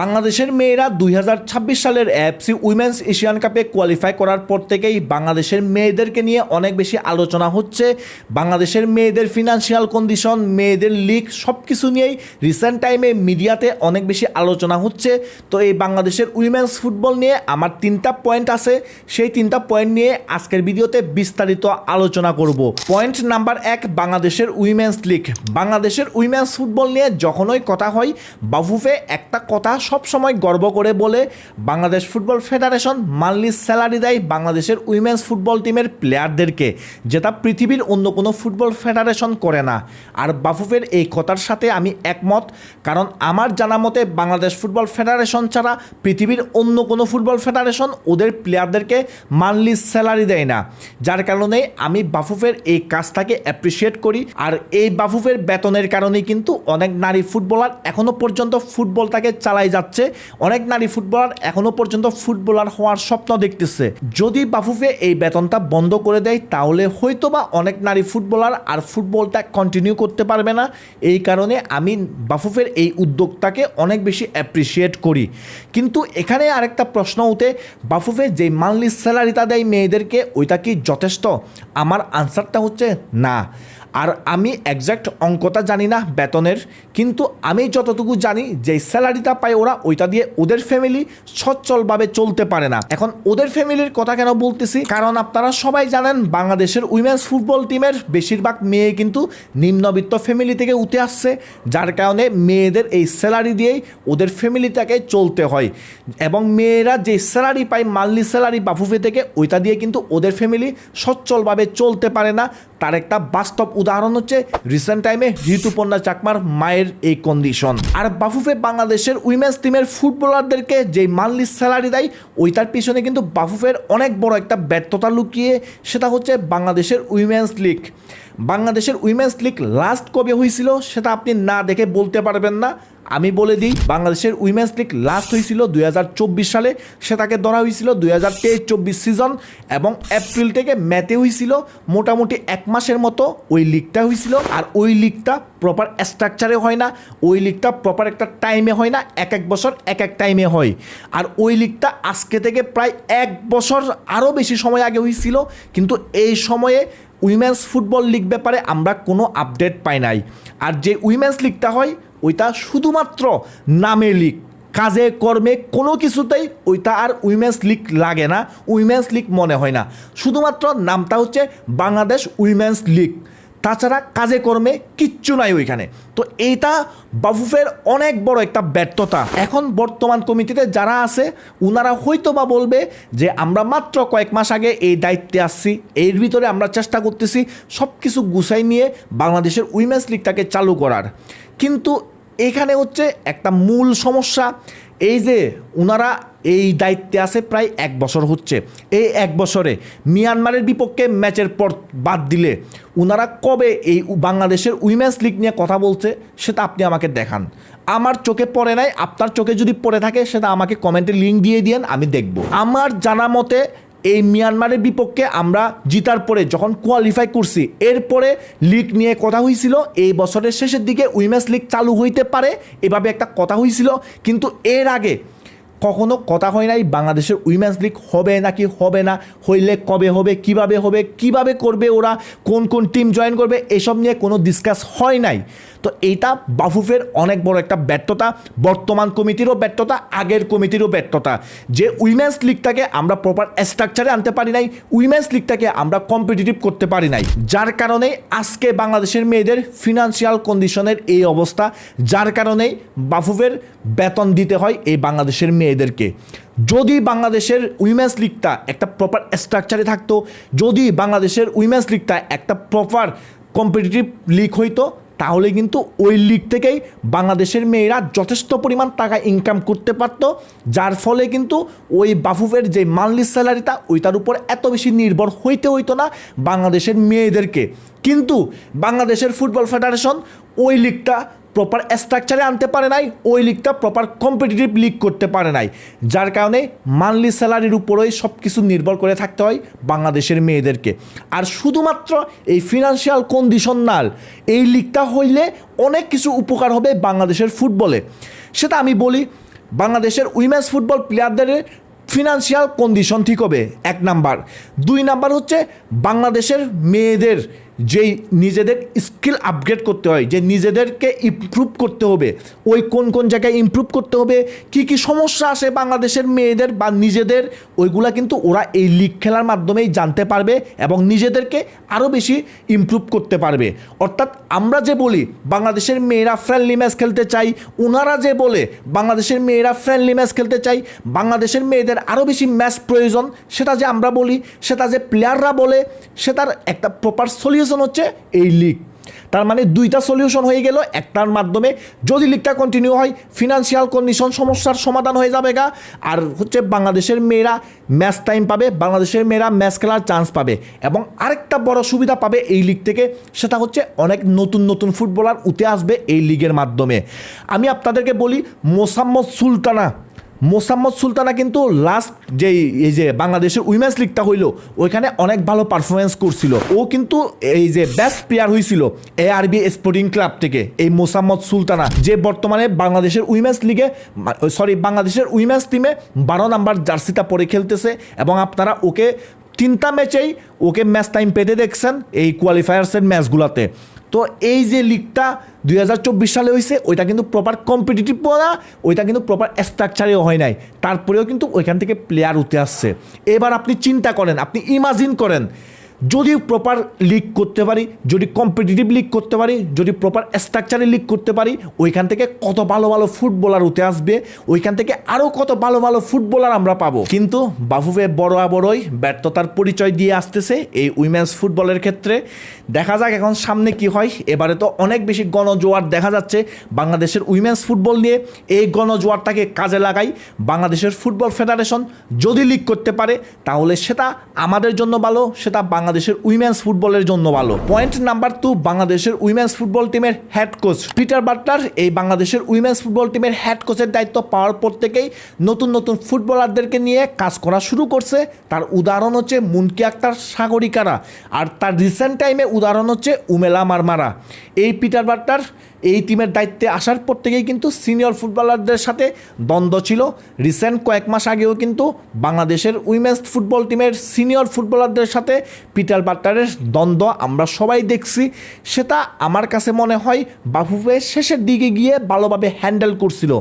বাংলাদেশের মেয়েরা দুই হাজার ছাব্বিশ সালের এফসি উইমেন্স এশিয়ান কাপে কোয়ালিফাই করার পর থেকেই বাংলাদেশের মেয়েদেরকে নিয়ে অনেক বেশি আলোচনা হচ্ছে। বাংলাদেশের মেয়েদের ফিনান্সিয়াল কন্ডিশন মেয়েদের লিগ সব কিছু নিয়েই রিসেন্ট টাইমে মিডিয়াতে অনেক বেশি আলোচনা হচ্ছে। তো এই বাংলাদেশের উইমেন্স ফুটবল নিয়ে আমার তিনটা পয়েন্ট আছে। সেই তিনটা পয়েন্ট নিয়ে আজকের ভিডিওতে বিস্তারিত আলোচনা করব। পয়েন্ট নাম্বার এক, বাংলাদেশের উইমেন্স লিগ বাংলাদেশের উইমেন্স ফুটবল নিয়ে যখনই কথা হয়, বাফুফে একটা কথা সব সময় গর্ব করে বলে Bangladesh football federation monthly salary দেয় বাংলাদেশের উইমেন্স ফুটবল টিমের প্লেয়ারদেরকে যেটা পৃথিবীর অন্য কোনো ফুটবল ফেডারেশন করে না। আর বাফুফের এই কথার সাথে আমি একমত, কারণ আমার জানা মতে বাংলাদেশ ফুটবল ফেডারেশন ছাড়া পৃথিবীর অন্য কোনো ফুটবল ফেডারেশন ওদের প্লেয়ারদেরকে মান্থলি স্যালারি দেয় না। যার কারণে আমি বাফুফের এই কাজটাকে অ্যাপ্রিসিয়েট করি, আর এই বাফুফের বেতনের কারণেই কিন্তু অনেক নারী ফুটবলার এখনও পর্যন্ত ফুটবলটাকে চালাই যাচ্ছে, অনেক নারী ফুটবলার এখনও পর্যন্ত ফুটবলার হওয়ার স্বপ্ন দেখতেছে। যদি বাফুফে এই বেতনটা বন্ধ করে দেয়, তাহলে হয়তো বা অনেক নারী ফুটবলার আর ফুটবলটা কন্টিনিউ করতে পারবে না। এই কারণে আমি বাফুফের এই উদ্যোগটাকে অনেক বেশি অ্যাপ্রিসিয়েট করি। কিন্তু এখানে আরেকটা প্রশ্ন উঠে, বাফুফে যে মান্থলি স্যালারিটা দেয় মেয়েদেরকে, ওইটা কি যথেষ্ট? আমার আনসারটা হচ্ছে না। আর আমি একজ্যাক্ট অঙ্কটা জানি না বেতনের, কিন্তু আমি যতটুকু জানি যে স্যালারিটা পায় ওরা ওইটা দিয়ে ওদের ফ্যামিলি সচ্ছলভাবে চলতে পারে না। এখন ওদের ফ্যামিলির কথা কেন বলতেছি? কারণ আপনারা সবাই জানেন, বাংলাদেশের উইমেন্স ফুটবল টিমের বেশিরভাগ মেয়ে কিন্তু নিম্নবিত্ত ফ্যামিলি থেকে উঠে আসছে, যার কারণে মেয়েদের এই স্যালারি দিয়েই ওদের ফ্যামিলিটাকে চলতে হয়। এবং মেয়েরা যে স্যালারি পায় মান্থলি স্যালারি বাফুফে থেকে, ওইটা দিয়ে কিন্তু ওদের ফ্যামিলি সচ্ছলভাবে চলতে পারে না। তার একটা বাস্তব উদাহরণ হচ্ছে রিসেন্ট টাইমে ঋতুপর্ণা চাকমার মায়ের এই কন্ডিশন আর বাফুফে বাংলাদেশের উইমেন্স টিমের ফুটবলারদেরকে যেই মান্থলি স্যালারি দেয় ওইটার পিছনে কিন্তু বাফুফের অনেক বড় একটা ব্যর্থতা লুকিয়ে, সেটা হচ্ছে বাংলাদেশের উইমেন্স লিগ। বাংলাদেশের উইমেন্স লিগ লাস্ট কবে হয়েছিল, সেটা আপনি না দেখে বলতে পারবেন না। আমি বলে দিই, বাংলাদেশের উইমেন্স লিগ লাস্ট হয়েছিল দুই হাজার চব্বিশ সালে, সে তাকে ধরা হয়েছিল দুই হাজার তেইশ চব্বিশ সিজন এবং এপ্রিল থেকে ম্যাতে হয়েছিল, মোটামুটি এক মাসের মতো ওই লিগটা হয়েছিল, আর ওই লিগটা প্রপার স্ট্রাকচারে হয় না, ওই লিগটা প্রপার একটা টাইমে হয় না, এক এক বছর এক এক টাইমে হয়। আর ওই লিগটা আজকে থেকে প্রায় এক বছর আরও বেশি সময় আগে হয়েছিল, কিন্তু এই সময়ে উইমেন্স ফুটবল লিগ ব্যাপারে আমরা কোনো আপডেট পাই নাই। আর যে উইমেন্স লিগটা হয় ওইটা শুধুমাত্র নামে লিগ। কাজে, কর্মে কোনো কিছুতেই ওইটা আর উইমেন্স লিগ লাগে না, উইমেন্স লিগ মনে হয় না। শুধুমাত্র নামটা হচ্ছে বাংলাদেশ উইমেন্স লিগ। তাছাড়া কাজে, কর্মে কিচ্ছু নাই ওইখানে। তো এইটা বাফুফের অনেক বড় একটা ব্যর্থতা। এখন বর্তমান কমিটিতে যারা আছে ওনারা হয়তো বা বলবে যে আমরা মাত্র কয়েক মাস আগে এই দায়িত্বে আসছি, এর ভিতরে আমরা চেষ্টা করতেছি সব কিছু গুছাই নিয়ে বাংলাদেশের উইমেন্স লিগটাকে চালু করার। কিন্তু এখানে হচ্ছে একটা মূল সমস্যা। এই যে ওনারা এই দায়িত্বে আছে প্রায় এক বছর হচ্ছে। এই এক বছরে মিয়ানমারের বিপক্ষে ম্যাচের পর বাদ দিলে ওনারা কবে এই বাংলাদেশের উইমেন্স লিগ নিয়ে কথা বলছে সেটা আপনি আমাকে দেখান। আমার চোখে পড়ে নাই, আপনার চোখে যদি পড়ে থাকে সেটা আমাকে কমেন্টে লিঙ্ক দিয়ে দিয়েন, আমি দেখব। আমার জানা মতে এই মিয়ানমারের বিপক্ষে আমরা জিতার পরে যখন কোয়ালিফাই করছি, এরপরে লিগ নিয়ে কথা হয়েছিল এই বছরের শেষের দিকে উইমেন্স লিগ চালু হইতে পারে, এভাবে একটা কথা হয়েছিল কিন্তু এর আগে কখনো কথা হয় নাই বাংলাদেশের উইমেন্স লিগ হবে নাকি হবে না, হইলে কবে হবে, কীভাবে হবে, কীভাবে করবে ওরা, কোন কোন টিম জয়েন করবে, এসব নিয়ে কোনো ডিসকাস হয় নাই। তো এইটা বাফুফের অনেক বড় একটা ব্যর্থতা, বর্তমান কমিটিরও ব্যর্থতা, আগের কমিটিরও ব্যর্থতা। যে উইমেন্স লিগটাকে আমরা প্রপার স্ট্রাকচারে আনতে পারি নাই, উইমেন্স লিগটাকে আমরা কম্পিটিটিভ করতে পারি নাই। যার কারণে আজকে বাংলাদেশের মেয়েদের ফিনান্সিয়াল কন্ডিশনের এই অবস্থা, যার কারণেই বাফুফের বেতন দিতে হয় এই বাংলাদেশের মেয়েদেরকে। যদি বাংলাদেশের উইমেন্স লিগটা একটা প্রপার স্ট্রাকচারে থাকতো, যদি বাংলাদেশের উইমেন্স লিগটা একটা প্রপার কম্পিটিটিভ লিগ হইতো তাহলে কিন্তু ওই লিগ থেকেই বাংলাদেশের মেয়েরা যথেষ্ট পরিমাণ টাকা ইনকাম করতে পারত, যার ফলে কিন্তু ওই বাফুফের যে মান্থলি স্যালারিটা ওইটার উপর এত বেশি নির্ভর হইতে হইতো না বাংলাদেশের মেয়েদেরকে। কিন্তু বাংলাদেশের ফুটবল ফেডারেশন ওই লিগটা প্রপার স্ট্রাকচারে আনতে পারে নাই, ওই লিগটা প্রপার কম্পিটিটিভ লিগ করতে পারে নাই। যার কারণে মান্থলি স্যালারির উপরেই সব কিছু নির্ভর করে থাকতে হয় বাংলাদেশের মেয়েদেরকে। আর শুধুমাত্র এই ফিনান্সিয়াল কন্ডিশনাল এই লিগটা হইলে অনেক কিছু উপকার হবে বাংলাদেশের ফুটবলে। সেটা আমি বলি, বাংলাদেশের উইমেন্স ফুটবল প্লেয়ারদের ফিনান্সিয়াল কন্ডিশন ঠিক হবে, এক নাম্বার। দুই নাম্বার হচ্ছে বাংলাদেশের মেয়েদের যেই নিজেদের স্কিল আপগ্রেড করতে হয়, যে নিজেদেরকে ইমপ্রুভ করতে হবে, ওই কোন কোন জায়গায় ইমপ্রুভ করতে হবে, কি কি সমস্যা আসে বাংলাদেশের মেয়েদের বা নিজেদের, ওইগুলা কিন্তু ওরা এই লিগ খেলার মাধ্যমেই জানতে পারবে এবং নিজেদেরকে আরও বেশি ইমপ্রুভ করতে পারবে। অর্থাৎ আমরা যে বলি, বাংলাদেশের মেয়েরা ফ্রেন্ডলি ম্যাচ খেলতে চাই ওনারা যে বলে, বাংলাদেশের মেয়েরা ফ্রেন্ডলি ম্যাচ খেলতে চাই, বাংলাদেশের মেয়েদের আরও বেশি ম্যাচ প্রয়োজন, সেটা যে আমরা বলি, সেটা যে প্লেয়াররা বলে, সেটার একটা প্রপার সলিউশন হচ্ছে এই লিগ তার মানে দুইটা সলিউশন হয়ে গেল। একটার মাধ্যমে যদি লিগটা কন্টিনিউ হয় ফিনান্সিয়াল কন্ডিশন সমস্যার সমাধান হয়ে যাবে গা। আর হচ্ছে বাংলাদেশের মেয়েরা ম্যাচ টাইম পাবে, বাংলাদেশের মেয়েরা ম্যাচ খেলার চান্স পাবে। এবং আরেকটা বড় সুবিধা পাবে এই লিগ থেকে, সেটা হচ্ছে অনেক নতুন নতুন ফুটবলার উঠে আসবে এই লিগের মাধ্যমে। আমি আপনাদেরকে বলি, মোসাম্মদ সুলতানা মোসাম্মদ সুলতানা কিন্তু লাস্ট যে এই যে বাংলাদেশের উইমেন্স লিগটা হইল, ওইখানে অনেক ভালো পারফরমেন্স করছিল। ও কিন্তু এই যে বেস্ট প্লেয়ার হয়েছিল এ আরবি স্পোর্টিং ক্লাব থেকে, এই মোসাম্মদ সুলতানা, যে বর্তমানে বাংলাদেশের উইমেন্স লিগে সরি বাংলাদেশের উইমেন্স টিমে বারো নাম্বার জার্সিটা পরে খেলতেছে এবং আপনারা ওকে তিনটা ম্যাচেই ওকে ম্যাচ টাইম পেতে দেখছেন এই কোয়ালিফায়ার্সের ম্যাচগুলোতে তো এই যে লিগটা দুই হাজার চব্বিশ সালে হয়েছে ওইটা কিন্তু প্রপার কম্পিটিটিভ না ওইটা কিন্তু প্রপার স্ট্রাকচারেও হয় নাই। তারপরেও কিন্তু ওইখান থেকে প্লেয়ার উঠে আসছে। এবার আপনি চিন্তা করেন, আপনি ইমাজিন করেন যদি প্রপার লিগ করতে পারি, যদি কম্পিটিটিভ লিগ করতে পারি, যদি প্রপার স্ট্রাকচারে লিগ করতে পারি, ওইখান থেকে কত ভালো ভালো ফুটবলার উঠে আসবে, ওইখান থেকে আরও কত ভালো ভালো ফুটবলার আমরা পাবো। কিন্তু বাফুফে বড় বড়ই ব্যর্থতার পরিচয় দিয়ে আসতেছে এই উইমেন্স ফুটবলের ক্ষেত্রে। দেখা যাক এখন সামনে কি হয়। এবারে তো অনেক বেশি গণজোয়ার দেখা যাচ্ছে বাংলাদেশের উইমেন্স ফুটবল নিয়ে। এই গণজোয়ারটাকে কাজে লাগাই বাংলাদেশের ফুটবল ফেডারেশন যদি লিক করতে পারে, তাহলে সেটা আমাদের জন্য ভালো, সেটা বাংলাদেশের উইমেন্স ফুটবলের জন্য ভালো। পয়েন্ট নাম্বার টু, বাংলাদেশের উইমেন্স ফুটবল টিমের হেড কোচ। পিটার বাটলার এই বাংলাদেশের উইমেন্স ফুটবল টিমের হেড কোচের দায়িত্ব পাওয়ার পর থেকেই নতুন নতুন ফুটবলারদেরকে নিয়ে কাজ করা শুরু করছে। তার উদাহরণ হচ্ছে মুনকি আক্তার সাগরিকারা আর তার রিসেন্ট টাইমে উদাহরণ হচ্ছে উমেলা মারমারা। এই পিটার বাটলার এই টিমের দায়িত্বে আসার পর থেকেই কিন্তু সিনিয়র ফুটবলারদের সাথে দ্বন্দ্ব ছিল। রিসেন্ট কয়েক মাস আগেও কিন্তু বাংলাদেশের উইমেন্স ফুটবল টিমের সিনিয়র ফুটবলারদের সাথে পিটার বাট্টারের দ্বন্দ্ব আমরা সবাই দেখছি। সেটা আমার কাছে মনে হয় বাফুফে শেষের দিকে গিয়ে ভালোভাবে হ্যান্ডেল করছিল।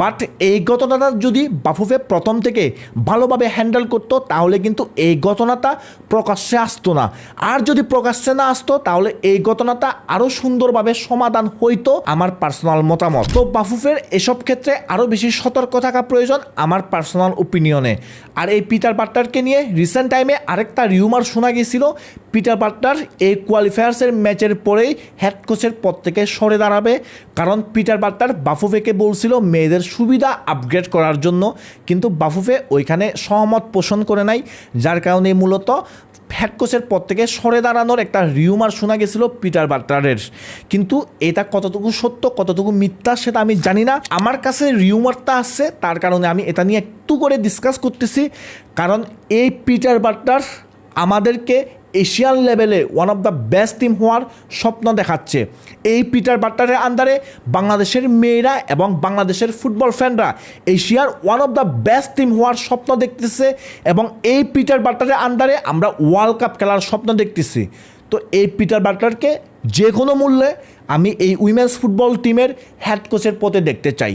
বাট এই ঘটনাটা যদি বাফুফে প্রথম থেকে ভালোভাবে হ্যান্ডেল করতো, তাহলে কিন্তু এই ঘটনাটা প্রকাশ্যে আসতো না। আর যদি প্রকাশ্যে না আসতো, তাহলে এই ঘটনাটা আরও সুন্দরভাবে সমাধান হইতো আমার পার্সোনাল মতামত। তো বাফুফের এসব ক্ষেত্রে আরও বেশি সতর্ক থাকা প্রয়োজন আমার পার্সোনাল ওপিনিয়নে আর এই পিটার বাট্টারকে নিয়ে রিসেন্ট টাইমে আরেকটা রিউমার শোনা গেছিল পিটার বাট্টার এই কোয়ালিফায়ার্সের ম্যাচের পরেই হেড কোচের পদ থেকে সরে দাঁড়াবে। কারণ পিটার বাট্টার বাফুফেকে বলছিল মেয়েদের সুবিধা আপগ্রেড করার জন্য। কিন্তু বাফুফে ওইখানে সহমত পোষণ করে নাই। যার কারণে মূলত হেড কোচের পদ থেকে সরে দাঁড়ানোর একটা রিউমার শোনা গেছিল পিটার বাট্টারের কিন্তু এটা কতটুকু সত্য, কতটুকু মিথ্যা সেটা আমি জানি না। আমার কাছে রিউমারটা আসছে তার কারণে আমি এটা নিয়ে একটু করে ডিসকাস করতেছি। কারণ এই পিটার বাট্টার আমাদেরকে এশিয়ান লেভেলে one of the best team হওয়ার স্বপ্ন দেখাচ্ছে। এই পিটার বাট্টারের আন্ডারে বাংলাদেশের মেয়েরা এবং বাংলাদেশের ফুটবল ফ্যানরা এশিয়ার one of the best team হওয়ার স্বপ্ন দেখতেছে এবং এই পিটার বাট্টারের আন্ডারে আমরা ওয়ার্ল্ড কাপ খেলার স্বপ্ন দেখতেছি। তো এই পিটার বাটলারকে যে কোনো মূল্যে আমি এই উইমেন্স ফুটবল টিমের হেড কোচের পথে দেখতে চাই।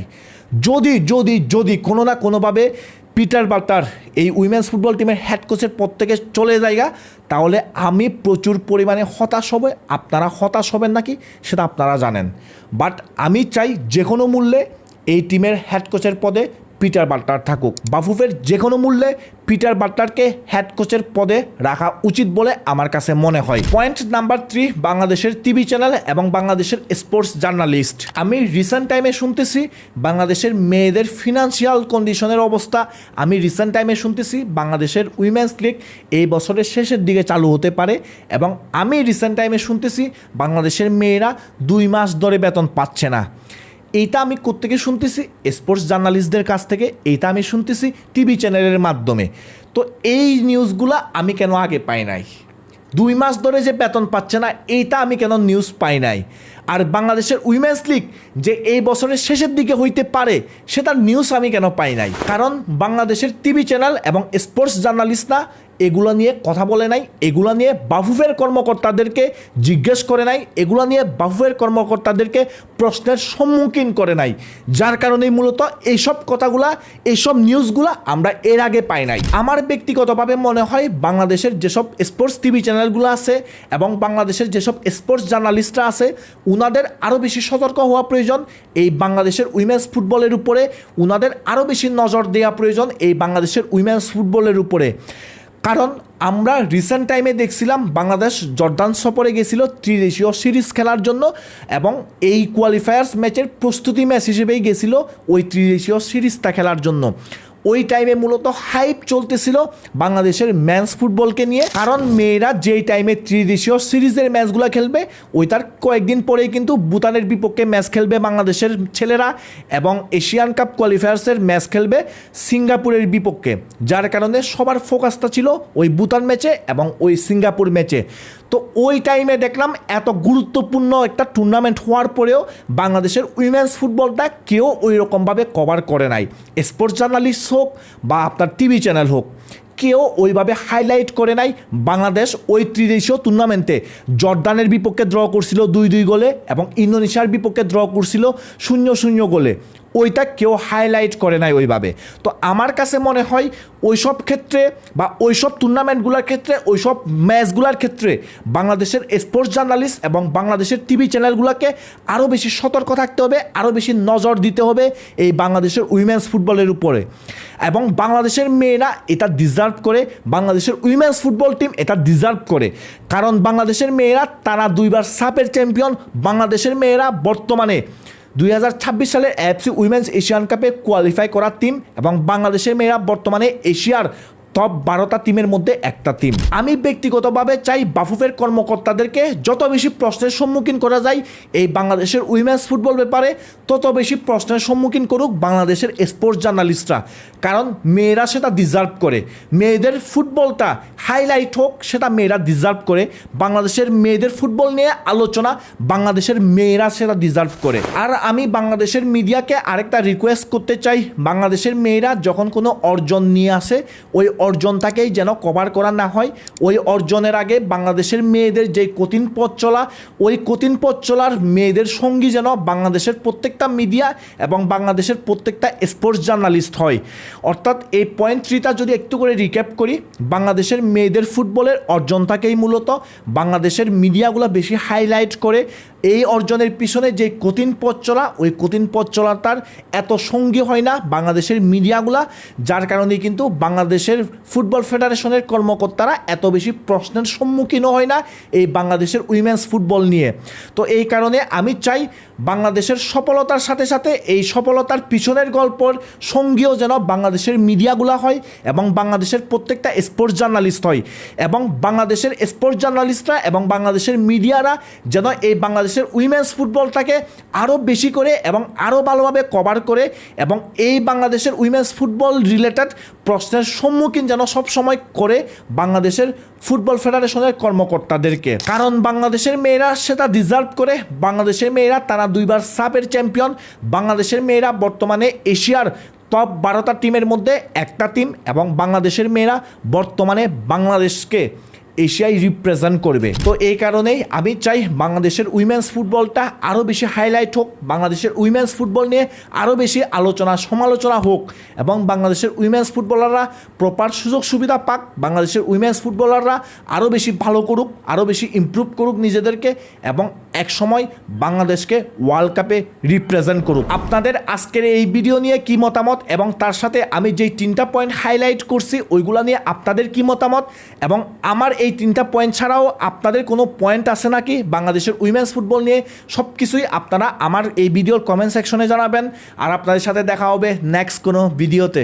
যদি যদি যদি কোনো না কোনোভাবে পিটার বার্তার এই উইমেন্স ফুটবল টিমের হেড কোচের পদ থেকে চলে যায়গা তাহলে আমি প্রচুর পরিমাণে হতাশ হবে। আপনারা হতাশ হবেন নাকি সেটা আপনারা জানেন। বাট আমি চাই যে কোনো মূল্যে এই টিমের হেড কোচের পদে পিটার বাটলার থাকুক। বাফুফের যে কোনো মূল্যে পিটার বাটলারকে হেড কোচের পদে রাখা উচিত বলে আমার কাছে মনে হয়। পয়েন্ট নাম্বার থ্রি, বাংলাদেশের টিভি চ্যানেল এবং বাংলাদেশের স্পোর্টস জার্নালিস্ট। আমি রিসেন্ট টাইমে শুনতেছি, বাংলাদেশের মেয়েদের ফিনান্সিয়াল কন্ডিশনের অবস্থা। আমি রিসেন্ট টাইমে শুনতেছি, বাংলাদেশের উইমেন্স লিগ এই বছরের শেষের দিকে চালু হতে পারে এবং আমি রিসেন্ট টাইমে শুনতেছি, বাংলাদেশের মেয়েরা দুই মাস ধরে বেতন পাচ্ছে না। এইটা আমি কোত্থেকে শুনতেছি? স্পোর্টস জার্নালিস্টদের কাছ থেকে এইটা আমি শুনতেছি টিভি চ্যানেলের মাধ্যমে। তো এই নিউজগুলো আমি কেন আগে পাই নাই? দুই মাস ধরে যে বেতন পাচ্ছে না, এইটা আমি কেন নিউজ পাই নাই? আর বাংলাদেশের উইমেন্স লিগ যে এই বছরের শেষের দিকে হইতে পারে, সেটার নিউজ আমি কেন পাই নাই? কারণ বাংলাদেশের টিভি চ্যানেল এবং স্পোর্টস জার্নালিস্টরা এগুলো নিয়ে কথা বলে নাই, এগুলো নিয়ে বাফুফের কর্মকর্তাদেরকে জিজ্ঞেস করে নাই, এগুলো নিয়ে বাফুফের কর্মকর্তাদেরকে প্রশ্নের সম্মুখীন করে নাই। যার কারণেই মূলত এইসব কথাগুলা, এইসব নিউজগুলা আমরা এর আগে পাই নাই। আমার ব্যক্তিগতভাবে মনে হয় বাংলাদেশের যেসব স্পোর্টস টিভি চ্যানেলগুলো আছে এবং বাংলাদেশের যেসব স্পোর্টস জার্নালিস্টরা আছে, উনাদের আরও বেশি সতর্ক হওয়া প্রয়োজন। এই বাংলাদেশের উইমেন্স ফুটবলের উপরে উনাদের আরও বেশি নজর দেওয়া প্রয়োজন এই বাংলাদেশের উইমেন্স ফুটবলের উপরে। কারণ আমরা রিসেন্ট টাইমে দেখছিলাম বাংলাদেশ জর্দান সফরে গেছিল ত্রিদেশীয় সিরিজ খেলার জন্য এবং এই কোয়ালিফায়ার্স ম্যাচের প্রস্তুতি ম্যাচ হিসেবেই গেছিল ওই ত্রিদেশীয় সিরিজটা খেলার জন্য। ওই টাইমে মূলত হাইপ চলতেছিল বাংলাদেশের ম্যান্স ফুটবলকে নিয়ে। কারণ মেয়েরা যেই টাইমে ত্রিদেশীয় সিরিজের ম্যাচগুলো খেলবে, ওই তার কয়েকদিন পরেই কিন্তু ভুটানের বিপক্ষে ম্যাচ খেলবে বাংলাদেশের ছেলেরা এবং এশিয়ান কাপ কোয়ালিফায়ার্সের ম্যাচ খেলবে সিঙ্গাপুরের বিপক্ষে। যার কারণে সবার ফোকাসটা ছিল ওই ভুটান ম্যাচে এবং ওই সিঙ্গাপুর ম্যাচে তো ওই টাইমে দেখলাম এত গুরুত্বপূর্ণ একটা টুর্নামেন্ট হওয়ার পরেও বাংলাদেশের উইমেন্স ফুটবলটা কেউ ওই রকমভাবে কভার করে নাই। স্পোর্টস জার্নালিস্ট হোক বা আপনার টিভি চ্যানেল হোক, কেউ ওইভাবে হাইলাইট করে নাই বাংলাদেশ ওই ত্রিদেশীয় টুর্নামেন্টে জর্দানের বিপক্ষে ড্র করছিল দুই দুই গোলে এবং ইন্দোনেশিয়ার বিপক্ষে ড্র করছিল শূন্য শূন্য গোলে। ওইটা কেউ হাইলাইট করে নাই ওইভাবে। তো আমার কাছে মনে হয় ওইসব ক্ষেত্রে বা ওইসব টুর্নামেন্টগুলোর ক্ষেত্রে, ওইসব ম্যাচগুলোর ক্ষেত্রে বাংলাদেশের স্পোর্টস জার্নালিস্ট এবং বাংলাদেশের টিভি চ্যানেলগুলোকে আরও বেশি সতর্ক থাকতে হবে আরও বেশি নজর দিতে হবে এই বাংলাদেশের উইমেন্স ফুটবলের উপরে। এবং বাংলাদেশের মেয়েরা এটা ডিজার্ভ করে, বাংলাদেশের উইমেন্স ফুটবল টিম এটা ডিজার্ভ করে। কারণ বাংলাদেশের মেয়েরা, তারা দুইবার সাপের চ্যাম্পিয়ন বাংলাদেশের মেয়েরা বর্তমানে দুই হাজার ছাব্বিশ সালের এফসি উইমেন্স এশিয়ান কাপে কোয়ালিফাই করা টিম এবং বাংলাদেশের মেয়েরা বর্তমানে এশিয়ার টপ বারোটা টিমের মধ্যে একটা টিম আমি ব্যক্তিগতভাবে চাই বাফুফের কর্মকর্তাদেরকে যত বেশি প্রশ্নের সম্মুখীন করা যায় এই বাংলাদেশের উইমেন্স ফুটবল ব্যাপারে, তত বেশি প্রশ্নের সম্মুখীন করুক বাংলাদেশের স্পোর্টস জার্নালিস্টরা কারণ মেয়েরা সেটা ডিজার্ভ করে। মেয়েদের ফুটবলটা হাইলাইট হোক, সেটা মেয়েরা ডিজার্ভ করে। বাংলাদেশের মেয়েদের ফুটবল নিয়ে আলোচনা বাংলাদেশের মেয়েরা সেটা ডিজার্ভ করে। আর আমি বাংলাদেশের মিডিয়াকে আরেকটা রিকোয়েস্ট করতে চাই। বাংলাদেশের মেয়েরা যখন কোনো অর্জন নিয়ে আসে, ওই অর্জনটাকেই যেন কভার করা না হয়। ওই অর্জনের আগে বাংলাদেশের মেয়েদের যে কঠিন পথ চলা, ওই কঠিন পথ চলার মেয়েদের সঙ্গী যেন বাংলাদেশের প্রত্যেকটা মিডিয়া এবং বাংলাদেশের প্রত্যেকটা স্পোর্টস জার্নালিস্ট হয়। অর্থাৎ এই পয়েন্ট থ্রিটা যদি একটু করে রিক্যাপ করি, বাংলাদেশের মেয়েদের ফুটবলের অর্জনটাকেই মূলত বাংলাদেশের মিডিয়াগুলো বেশি হাইলাইট করে। এই অর্জনের পিছনে যে কঠিন পথ চলা, ওই কঠিন পথ চলাটার এত সঙ্গী হয় না বাংলাদেশের মিডিয়াগুলা, যার কারণে কিন্তু বাংলাদেশের ফুটবল ফেডারেশনের কর্মকর্তারা এত বেশি প্রশ্নের সম্মুখীন হয় না এই বাংলাদেশের উইমেন্স ফুটবল নিয়ে। তো এই কারণে আমি চাই বাংলাদেশের সফলতার সাথে সাথে এই সফলতার পিছনের গল্পর সঙ্গীও যেন বাংলাদেশের মিডিয়াগুলা হয় এবং বাংলাদেশের প্রত্যেকটা স্পোর্টস জার্নালিস্ট হয় এবং বাংলাদেশের স্পোর্টস জার্নালিস্টরা এবং বাংলাদেশের মিডিয়ারা যেন এই বাংলাদেশের উইমেন্স ফুটবলটাকে আরও বেশি করে এবং আরও ভালোভাবে কভার করে এবং এই বাংলাদেশের উইমেন্স ফুটবল রিলেটেড প্রশ্নের সম্মুখীন যেন সব সময় করে বাংলাদেশের ফুটবল ফেডারেশনের কর্মকর্তাদেরকে। কারণ বাংলাদেশের মেয়েরা সেটা ডিজার্ভ করে, বাংলাদেশের মেয়েরা তারা দুইবার সাবের চ্যাম্পিয়ন বাংলাদেশের মেয়েরা বর্তমানে এশিয়ার টপ বারোটা টিমের মধ্যে একটা টিম এবং বাংলাদেশের মেয়েরা বর্তমানে বাংলাদেশকে এশিয়ায় রিপ্রেজেন্ট করবে। তো এই কারণেই আমি চাই বাংলাদেশের উইমেন্স ফুটবলটা আরও বেশি হাইলাইট হোক, বাংলাদেশের উইমেন্স ফুটবল নিয়ে আরও বেশি আলোচনা, সমালোচনা হোক এবং বাংলাদেশের উইমেন্স ফুটবলাররা প্রপার সুযোগ সুবিধা পাক, বাংলাদেশের উইমেন্স ফুটবলাররা আরও বেশি ভালো করুক আরও বেশি ইমপ্রুভ করুক নিজেদেরকে এবং এক সময় বাংলাদেশকে ওয়ার্ল্ড কাপে রিপ্রেজেন্ট করুক। আপনাদের আজকের এই ভিডিও নিয়ে কি মতামত এবং তার সাথে আমি যেই তিনটা পয়েন্ট হাইলাইট করছি, ওইগুলো নিয়ে আপনাদের কি মতামত এবং আমার এই তিনটা পয়েন্ট ছাড়াও আপনাদের কোনো পয়েন্ট আছে নাকি? বাংলাদেশের উইমেন্স ফুটবল নিয়ে সব কিছুই আপনারা আমার এই ভিডিওর কমেন্ট সেকশনে জানাবেন। আর আপনাদের সাথে দেখা হবে নেক্সট কোনো ভিডিওতে